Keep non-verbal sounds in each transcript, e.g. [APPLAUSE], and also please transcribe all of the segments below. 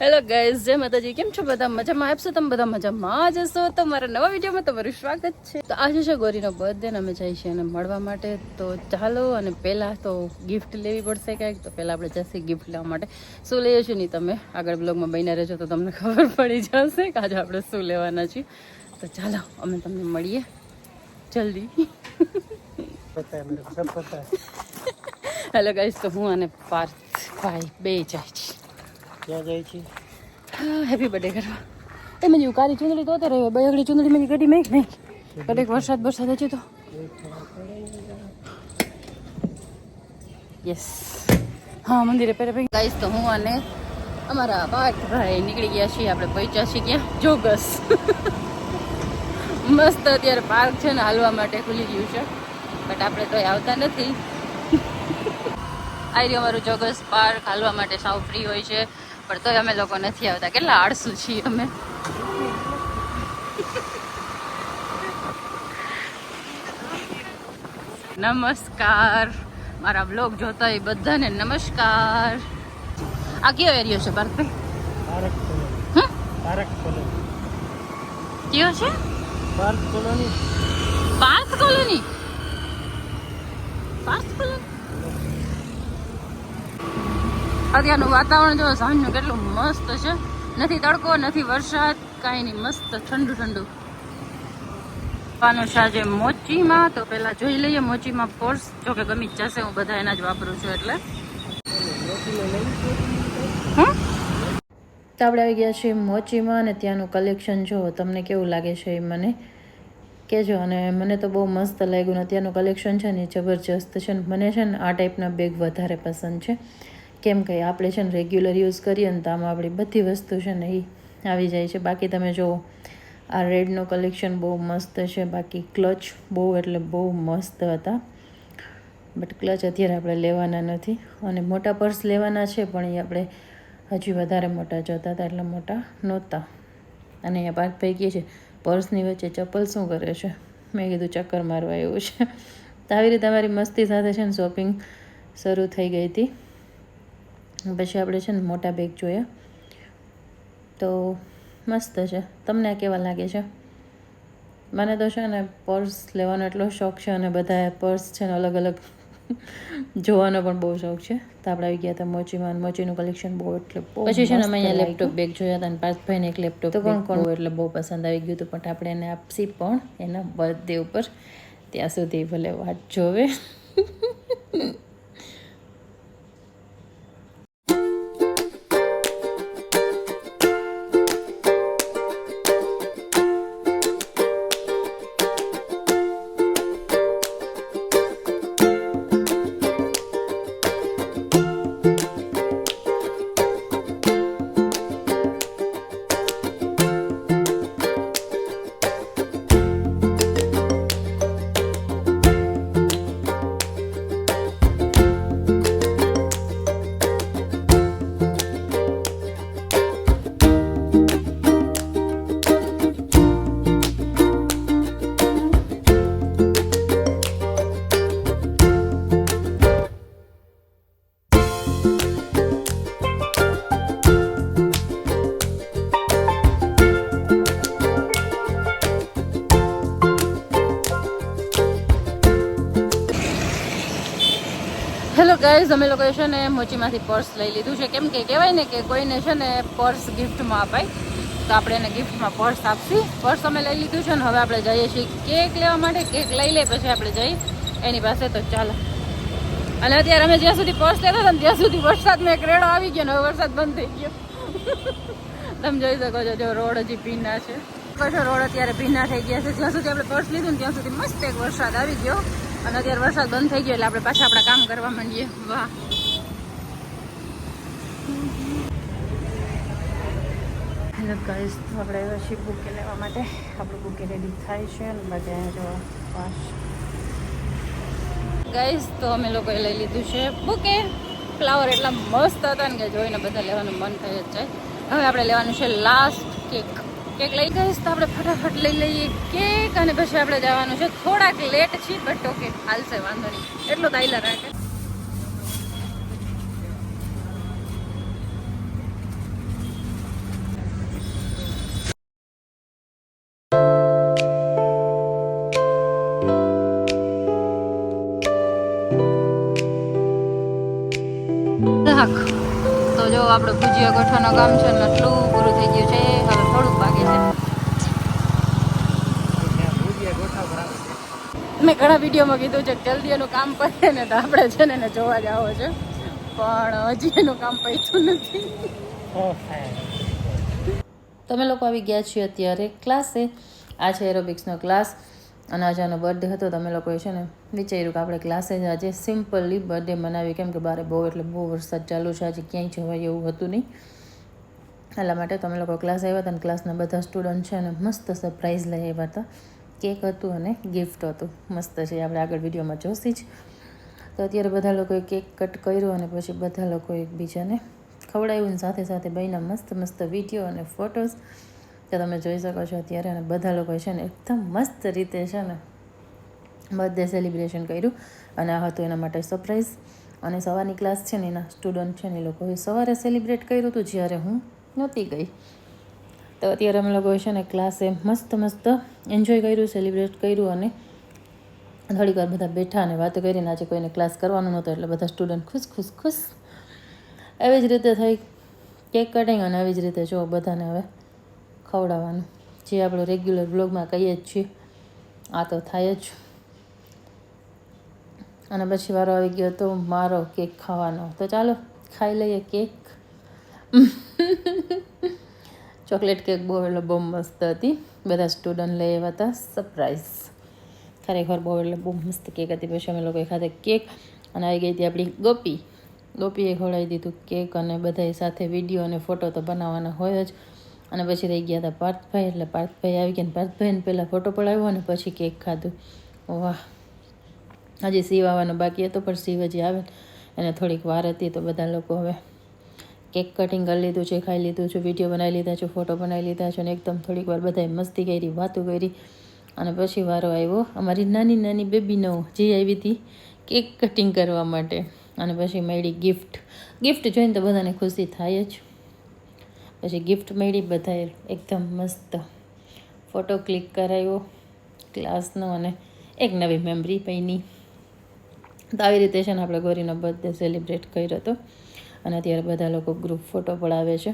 Hello guys જય માતાજી. કેમ છો બધા? મજામાં? આપશો તમે બધા મજામાં જશો તો મારા નવા વિડીયોમાં તમારું સ્વાગત છે. તો આજે છે ગોરીનો બર્થડે અમે જઈએ છીએ એને મળવા માટે. તો ચાલો અને પહેલાં તો ગિફ્ટ લેવી પડશે ક્યાંક. તો પહેલાં આપણે જશે ગિફ્ટ લેવા માટે. શું લઈએ છીએ નહીં તમે? આગળ બ્લોગમાં બહીને રહેજો તો તમને ખબર પડી જશે કે આજે આપણે શું લેવાના છીએ. તો ચાલો અમે તમને મળીએ જલ્દી. હેલો ગાઈઝ તો હું અને પાર્થ ભાઈ બે જાય છે. क्या જાય છે? હેપી બર્થડે કરવા. એ મને કાળી ચૂંદડી તો અત્યારે બયગડી ચૂંદડી મને ગડી મેં નહીં. કડેક વરસાદ વરસાદ હજી તો. યસ હા, મંદિરે પહેરે ભાઈ. ગાઈશ તો હું અને અમારા ભાઈ નીકળી ગયા છીએ. આપણે પહોંચ્યા છીએ ક્યાં? જોગસ. [LAUGHS] મસ્ત અત્યારે પાર્ક છે ને, હાલવા માટે ખુલી ગયું છે. બટ આપણે તો આવતા નથી. [LAUGHS] આવી રહ્યું અમારું જોગસ પાર્ક, હાલવા માટે સાવ ફ્રી હોય છે. પણ તોય અમે લોકો નથી આવતા. કેટલા આળસુ છીએ અમે. નમસ્કાર. મારા બ્લોગ જોતા એ બધાને નમસ્કાર. આ કયો એરિયો છે ભારતભાઈ કયો છે? Parth colony. Parth colony? Parth colony? અત્યારનું વાતાવરણ જો સાંજનું કેટલું મસ્ત છે. નથી તડકો, નથી વરસાદ કાંઈ નહીં મસ્ત ઠંડુ ઠંડુ. પાનું સાંજે મોચીમાં. તો પહેલાં જોઈ લઈએ મોચીમાં ફોર્સ જો કે ગમી જશે, હું બધા એના જ વાપરું છું એટલે? તો આપણે આવી ગયા છીએ મોચીમાં અને ત્યાંનું કલેક્શન જો તમને કેવું લાગે છે એ મને? કહેજો. અને મને તો બહુ મસ્ત લાગ્યું ને ત્યાંનું કલેક્શન છે ને જબરજસ્ત છે. ને મને છે ને આ ટાઈપના બેગ વધારે પસંદ છે. કેમ કે આપણે છે ને રેગ્યુલર યુઝ કરીએ ને તો આમાં આપણી બધી વસ્તુ છે ને એ આવી જાય છે. બાકી તમે જુઓ આ રેડનું કલેક્શન બહુ મસ્ત છે. બાકી ક્લચ બહુ એટલે બહુ મસ્ત હતા. બટ ક્લચ અત્યારે આપણે લેવાના નથી. અને મોટા પર્સ લેવાના છે, પણ એ આપણે હજી વધારે મોટા જોતા હતા એટલે મોટા નહોતા. અને અહીંયા પાક ભાઈ કહે છે. પર્સની વચ્ચે ચપ્પલ શું કરે છે? મેં કીધું ચક્કર મારવા એવું છે. તો આવી રીતે અમારી મસ્તી સાથે છે ને શોપિંગ શરૂ થઈ ગઈ હતી. પછી આપણે છે ને મોટા બેગ જોયા તો મસ્ત છે. તમને આ કેવા લાગે છે? મને તો છે ને પર્સ લેવાનો એટલો શોખ છે અને બધા પર્સ છે ને અલગ અલગ [LAUGHS] જોવાનો પણ બહુ શોખ છે. તો આપણે આવી ગયા હતા મોચીમાં મોચીનું કલેક્શન બહુ એટલે પછી છે ને અમે અહીંયા લેપટોપ બેગ જોયા હતા અને પાર્થભાઈને એક લેપટોપ તો કોણ કોણ? એટલે બહુ પસંદ આવી ગયું હતું પણ આપણે એને આપશી પણ એના બર્થડે ઉપર. ત્યાં સુધી ભલે વાત જોવે. [LAUGHS] હેલો ગાઈઝ અમે લોકો છે ને મોચીમાંથી પર્સ લઈ લીધું છે. કેમ કે કહેવાય ને કે કોઈને છે ને પર્સ ગિફ્ટમાં અપાય, તો આપણે એને ગિફ્ટમાં પર્સ આપશી. પર્સ અમે લઈ લીધું છે ને હવે આપણે જઈએ છીએ કેક લેવા માટે. કેક લઈ લે, પછી આપણે જઈ એની પાસે. તો ચાલો. અને અત્યારે અમે જ્યાં સુધી પર્સ લેતા હતા ને ત્યાં સુધી વરસાદમાં એક રેડો આવી ગયો ને હવે વરસાદ બંધ થઈ ગયો. તમે જોઈ શકો છો, જો રોડ હજી ભીના છે. પછી રોડ અત્યારે ભીના થઈ ગયા છે. જ્યાં સુધી આપણે પર્સ લીધું ને ત્યાં સુધી મસ્ત એક વરસાદ આવી ગયો. અને અત્યારે વરસાદ બંધ થઈ ગયો એટલે આપણે પાછા આપણા કામ કરવા માંડીએ. વાહ. હેલો ગાઈસ તો આપણે એવા છીએ બુકે લેવા માટે? આપણું બુકે રેડી થાય છે અને બધા જો પાસ. ગાઈસ તો અમે લોકોએ લઈ લીધું છે બુકે ફ્લાવર એટલા મસ્ત હતા ને કે જોઈને બધા લેવાનું મન થઈ જ જાય. હવે આપણે લેવાનું છે લાસ્ટ કેક કેક લઈ ગઈ તો આપણે ફટાફટ લઈ લઈએ કેક અને પછી આપણે જવાનું છે. થોડાક લેટ છે બટ ઓકે હાલશે વાંધો નહીં. એટલો દાયલા રાખે. તો જો આપણો ભુજિયા ગોઠાનો કામ છે ને, એટલું પૂરું થઈ ગયું છે. હવે મેં ઘણા વિડીયોમાં કીધું છે કે જલ્દી એનું કામ પતે ને તો આપણે છે ને એને જોવા જાવ છે. પણ હજી એનું કામ પત્યું નથી. તમે લોકો આવી ગયા છીએ અત્યારે ક્લાસે. આ છે એરોબિક્સનો ક્લાસ. અને આજે આનો બર્થડે હતો તમે લોકોએ છે ને વિચાર્યું કે આપણે ક્લાસે જ આજે સિમ્પલી બર્થડે મનાવીએ. કેમ કે બારે બહુ, એટલે બહુ વરસાદ ચાલુ છે, આજે ક્યાંય જવાય એવું હતું નહીં. એટલા માટે તમે લોકો ક્લાસ આવ્યા હતા અને ક્લાસના બધા સ્ટુડન્ટ છે ને મસ્ત સરપ્રાઈઝ લઈ આવ્યા હતા. કેક હતું અને ગિફ્ટ હતું. મસ્ત છે, આપણે આગળ વિડીયોમાં જોશી જ. તો અત્યારે બધા લોકોએ કેક કટ કર્યો અને પછી બધા લોકો એકબીજાને ખવડાવ્યું સાથે સાથે બહેના મસ્ત મસ્ત વીડિયો અને ફોટોઝ તો તમે જોઈ શકો છો અત્યારે અને બધા લોકોએ છે ને એકદમ મસ્ત રીતે છે ને બર્થડે સેલિબ્રેશન કર્યું. અને આ હતું એના માટે સરપ્રાઈઝ અને સવારની ક્લાસ છે ને એના સ્ટુડન્ટ છે ને એ લોકોએ સવારે સેલિબ્રેટ કર્યું હતું, જ્યારે હું નહોતી ગઈ. તો અત્યારે અમે લોકોએ છે ને ક્લાસે મસ્ત મસ્ત એન્જોય કર્યું સેલિબ્રેટ કર્યું અને થોડીક વાર બધા બેઠા અને વાતો કરીને આજે કોઈને ક્લાસ કરવાનો નહોતો એટલે બધા સ્ટુડન્ટ ખુશ ખુશ ખુશ. એવી જ રીતે થઈ કેક કટિંગ અને આવી જ રીતે જો બધાને હવે ખવડાવવાનું. જે આપણે રેગ્યુલર બ્લોગમાં કહીએ જ છીએ, આ તો થાય જ. અને પછી વારો આવી ગયો તો મારો કેક ખાવાનો. તો ચાલો, ખાઈ લઈએ કેક [LAUGHS] ચોકલેટ કેક બહુ એટલે બહુ મસ્ત હતી. બધા સ્ટુડન્ટ લઈ આવ્યા હતા. સરપ્રાઈઝ ખરેખર બહુ એટલે બહુ મસ્ત કેક હતી. પછી અમે લોકોએ ખાતે કેક અને આવી ગઈ હતી આપણી ગોપી. ગોપીએ ખવડાવી દીધું કેક અને બધાય સાથે વીડિયો અને ફોટો તો બનાવવાના હોય જ. અને પછી રહી ગયા હતા પાર્થભાઈ. એટલે પાર્થભાઈ આવી ગયા પાર્થભાઈને પહેલાં ફોટો પડાવ્યો અને પછી કેક ખાધું. વાહ. હજી સીવ આવવાનો બાકી હતો, પણ સીવ હજી આવે એને થોડીક વાર હતી તો બધા લોકો હવે કેક કટિંગ કરી લીધું છે, ખાઈ લીધું છે વીડિયો બનાવી લીધા છે ફોટો બનાવી લીધા છે અને એકદમ થોડીક વાર બધાએ મસ્તી કરી, વાતો કરી અને પછી વારો આવ્યો. અમારી નાની નાની બેબીનો જે આવી હતી કેક કટિંગ કરવા માટે અને પછી મળી ગિફ્ટ ગિફ્ટ જોઈને તો બધાને ખુશી થાય જ. પછી ગિફ્ટ મળી, બધાએ એકદમ મસ્ત ફોટો ક્લિક કરાવ્યો ક્લાસનો અને એક નવી મેમરી પૈની તો આવી રીતે છે ને આપણે ગોરીનો બર્થડે સેલિબ્રેટ કર્યો હતો. અને અત્યારે બધા લોકો ગ્રુપ ફોટો પડાવે છે.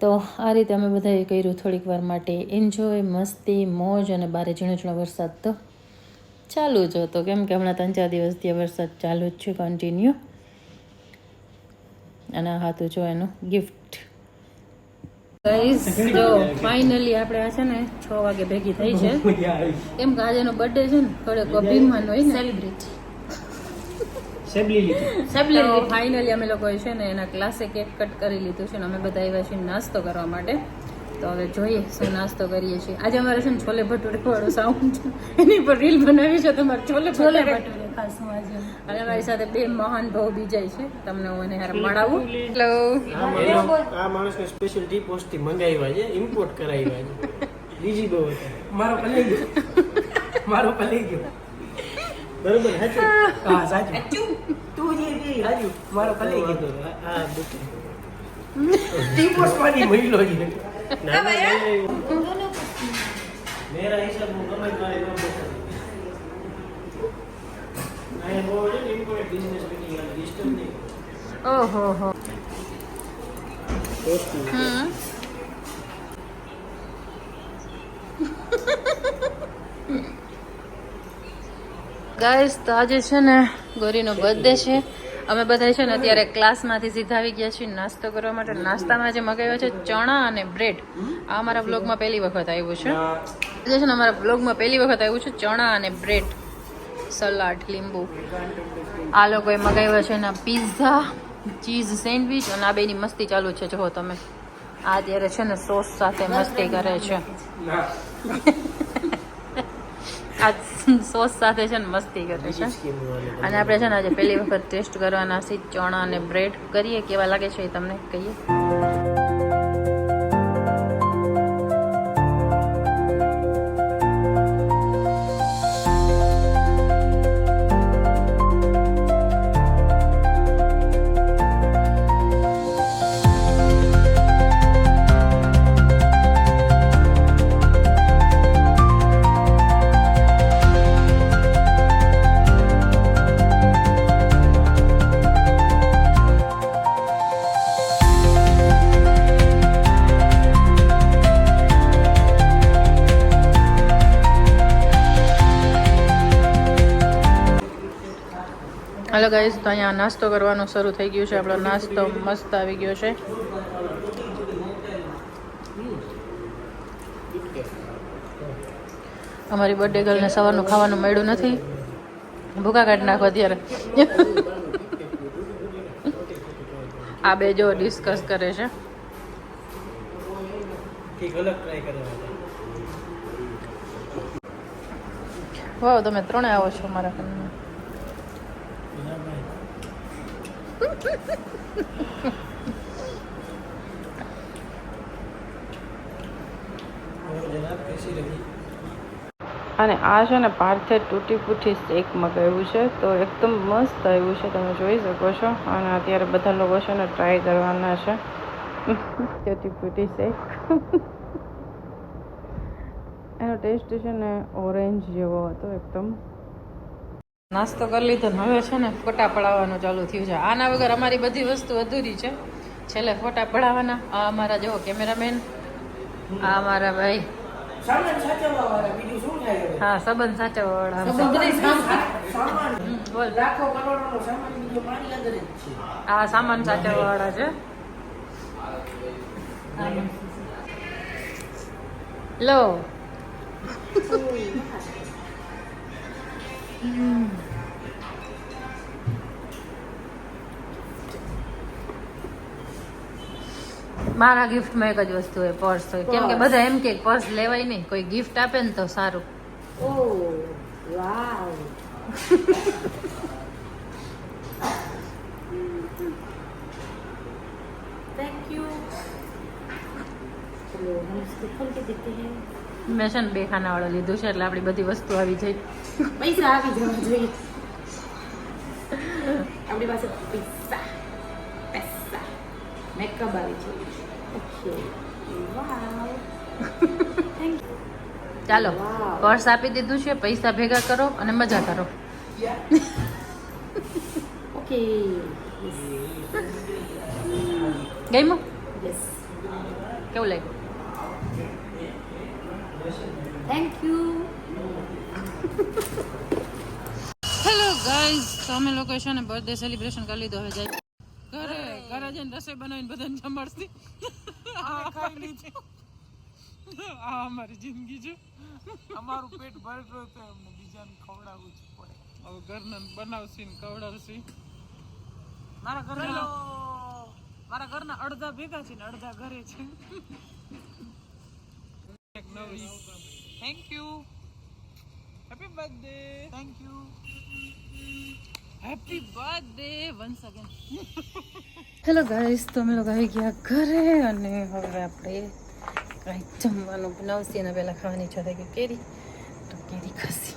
તો આ રીતે અમે બધાએ કર્યું થોડીક વાર માટે. એન્જોય મસ્તી, મોજ અને બારે ઝીણો ઝીણો વરસાદ તો ચાલુ જ હતો. કેમ કે હમણાં ત્રણ ચાર દિવસથી ત્યાં વરસાદ ચાલુ જ છે કન્ટિન્યુ અને હતું જો એનું ગિફ્ટ ગાઈસ જો ફાઇનલી આપણે આ છે ને છ વાગે ભેગી થઈ છે. કેમ કે આજે એનો બર્થડે છે ને, થોડોક અભિમાન હોય ને. સેલિબ્રેટ સેબલી લીધી. તો ફાઇનલી અમે લોકોએ છે ને એના ક્લાસે કેક કટ કરી લીધું છે ને અમે બધા આવ્યા છીએ નાસ્તો કરવા માટે. તો હવે જોઈએ શું નાસ્તો કરીએ છીએ. આજે અમારે છે ને છોલે ભટુરે વાળો સાઉન્ડ છે. એની પર રીલ બનાવી છે તમારે છોલે છોલે ભટુરે. ખાસ અને અમારી સાથે બે મહાન ભાવ બીજાય છે. તમને હું એને હારે મળાવું. હેલો આ માણસ આ માણસને સ્પેશિયલ ટી પોસ્ટથી મંગાવ્યા છે ઇમ્પોર્ટ કરાવ્યા છે. બીજી બહુ મારો પલાઈ ગયો. મારો પલાઈ ગયો. બરોબર સાચું હા. સાચું. તું જે જે સાચું મારો કલી ગયો હા બુકિંગ ટી પોસ્ટ મહિલો છે. ના ના મેરા હિસાબ હું. ગમે તો ન બેઠા આ બહુ છે ને ઇમ્પોર્ટ બિઝનેસ મીટિંગ આ ડિસ્ટર્બ નહીં. ઓહો હો. હમ. ગાઈસ તો આજે છે ને ગોરીનો બર્થડે છે. અમે બધા છે ને અત્યારે ક્લાસમાંથી સીધા આવી ગયા છીએ નાસ્તો કરવા માટે. નાસ્તામાં જે મગાવ્યો છે ચણા અને બ્રેડ. આ અમારા બ્લોગમાં પહેલી વખત આવ્યું છે. જે છે ને અમારા બ્લોગમાં પહેલી વખત આવ્યું છે ચણા અને બ્રેડ. સલાડ, લીંબુ. આ લોકોએ મગાવ્યો છે એના પિઝા ચીઝ સેન્ડવિચ અને આ બેની મસ્તી ચાલુ છે. જુઓ તમે આ અત્યારે છે ને સોસ સાથે મસ્તી કરે છે. ના. આ સોસ સાથે છે ને મસ્તી કરે છે. અને આપણે છે ને આજે પહેલી વખત ટેસ્ટ કરવાના છે ચણા અને બ્રેડ. કરીએ કેવા લાગે છે એ તમને કહીએ. હાલો ગાઈસ તો અહીંયા નાસ્તો કરવાનું શરૂ થઈ ગયું છે. આપણો નાસ્તો મસ્ત આવી ગયો છે. અમારી બર્થડે ગર્લને સવારનું ખાવાનું મળ્યું નથી. ભૂકા કાઢી નાખો અત્યારે. આ બે જો ડિસ્કસ કરે છે. વાવ, તમે ત્રણે આવો છો મારા ઘરમાં. અને આ છે ને પાર્થે તૂટી ફૂટી શેક મગાવ્યું છે. તો એકદમ મસ્ત આવ્યું છે. તમે જોઈ શકો છો. અને અત્યારે બધા લોકો છે ને ટ્રાય કરવાના છે. [LAUGHS] તૂટી ફૂટી શેક. [LAUGHS] એનો ટેસ્ટ છે ને ઓરેન્જ જેવો હતો એકદમ. નાસ્તો કરી લીધો ને હવે છે ને ફોટા પડાવવાનું ચાલુ થયું છે. આના વગર અમારી બધી વસ્તુ અધૂરી છે. છેલ્લે ફોટા પડાવવાના. આ અમારા જેવો કેમેરામેન. આ અમારા ભાઈ. હા સંબંધ સાચવવાળા બોલ. સામાન જ છે. લો. સાચવવા મારા ગિફ્ટમાં એક જ વસ્તુ હોય પર્સ હોય. કેમ કે બધા એમ કે પર્સ લેવાય નહીં કોઈ ગિફ્ટ આપે ને તો સારું. મેં છે ને બે ખાના વાળો લીધું છે એટલે આપણી બધી વસ્તુ આવી જાય પૈસા આવી જવા જોઈએ. આપણી પાસે પૈસા પૈસા. મેકઅપ આવી જોઈએ. ચાલો. પર્સ [LAUGHS] આપી દીધું છે પૈસા ભેગા કરો અને મજા કરો. ઓકે ગઈમો યસ કેવું લાગ્યું? થેન્ક યુ હેલો ગાઈઝ અમે લોકો છે ને બર્થડે સેલિબ્રેશન કરી લીધો. હવે જાય. ઘરે ઘરે જઈને રસોઈ બનાવીને બધાને જમાડતી આ અમારી જિંદગી છે. અમારું પેટ ભરેલું તો અમને બીજાને ખવડાવવું જ પડે. હવે ઘરને બનાવશી ને ખવડાવશી. મારા ઘરના મારા ઘરના અડધા ભેગા છે ને અડધા ઘરે છે. Thank you happy birthday thank you happy birthday once again hello guys તો અમે લોકો આવી ગયા ઘરે અને હવે આપણે કાંઈક જમવાનું બનાવશે. અને પહેલાં ખાવાની ઈચ્છા થઈ ગઈ કેરી. તો કેરી ખાશે.